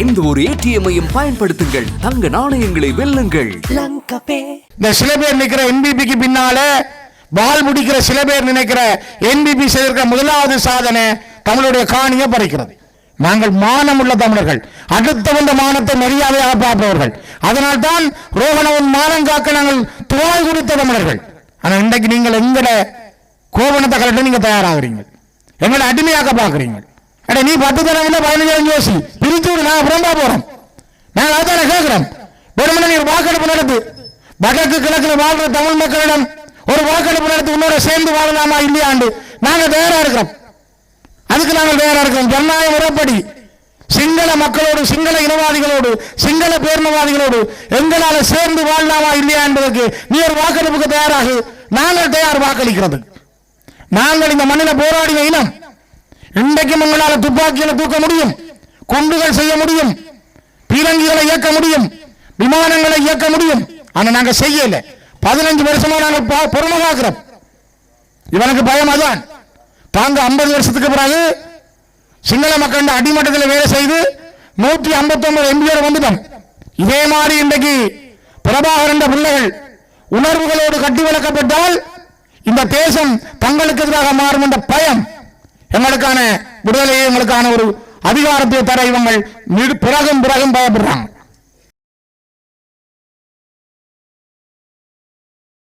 எந்த ஒரு ஏடிஎம்மையும் பயன்படுத்துங்கள். தங்க நாணயங்களை வெல்லுங்கள். இந்த சில பேர் நிற்கிற என்பிபிக்கு பின்னால வால் முடிக்கிற சில பேர் நினைக்கிற என்பிபி செய்திருக்கிற முதலாவது சாதனை தமிழுடைய காணியை பறிக்கிறது. நாங்கள் மானமுள்ள தமிழர்கள். அடுத்த வந்த மானத்தை மரியாதையாக பார்ப்பவர்கள். அதனால் தான் ரோகணவன் மானம் காக்க நாங்கள் துவாய் கொடுத்த தமிழர்கள். ஆனா இன்றைக்கு நீங்கள் எங்கட கோவணத்தை கலட்ட நீங்க தயாராகிறீங்க எங்களை அடிமையாக்க பார்க்குறீங்க அட நீ பத்து தடவை பதினஞ்சாயிரம் யோசி பிரித்து விடு நாங்கள் புறம்பா போகிறோம் நாங்கள் அதான் கேட்குறோம் வெறுமனே நீ வாக்கெடுப்பு நடத்து. வடக்கு கிழக்கில் வாழ்ற தமிழ் மக்களிடம் ஒரு வாக்கெடுப்பு நடத்தி உன்னோட சேர்ந்து வாழலாமா இல்லையாண்டு நாங்கள் தயாராக இருக்கிறோம். அதுக்கு நாங்கள் தயாராக இருக்கிறோம். ஜனநாயக முறைப்படி சிங்கள மக்களோடு சிங்கள இனவாதிகளோடு சிங்கள பேரினவாதிகளோடு எங்களால் சேர்ந்து வாழலாமா இல்லையா என்பதற்கு நீ ஒரு வாக்கெடுப்புக்கு தயாராகு. நாங்கள் தயார் வாக்களிக்கிறது. நாங்கள் இந்த மண்ணில் போராடின இனம் இன்றைக்கும் உங்களால் துப்பாக்கிகளை தூக்க முடியும் குண்டுகள் செய்ய முடியும் பீரங்கிகளை இயக்க முடியும் விமானங்களை இயக்க முடியும். ஆனா நாங்க செய்யல. பதினஞ்சு வருஷமா நாங்க பா- பொறுமை காக்கிறோம் இவனுக்கு பயம் அதான். தாங்க ஐம்பது வருஷத்துக்கு பிறகு சிங்கள மக்கள் அடிமட்டத்தில் வேலை செய்து நூற்றி ஐம்பத்தி ஒன்பது எம்பியோட வந்துட்டோம். இதே மாதிரி இன்றைக்கு பிரபாகர் என்ற பிள்ளைகள் உணர்வுகளோடு கட்டி வளர்க்கப்பட்டால் இந்த தேசம் தங்களுக்கு எதிராக மாறும் என்ற பயம். எங்களுக்கான விடுதலையை எங்களுக்கான ஒரு அதிகாரத்தை தர இவங்கள் பிறகும் பிறகும் பயப்படுறாங்க.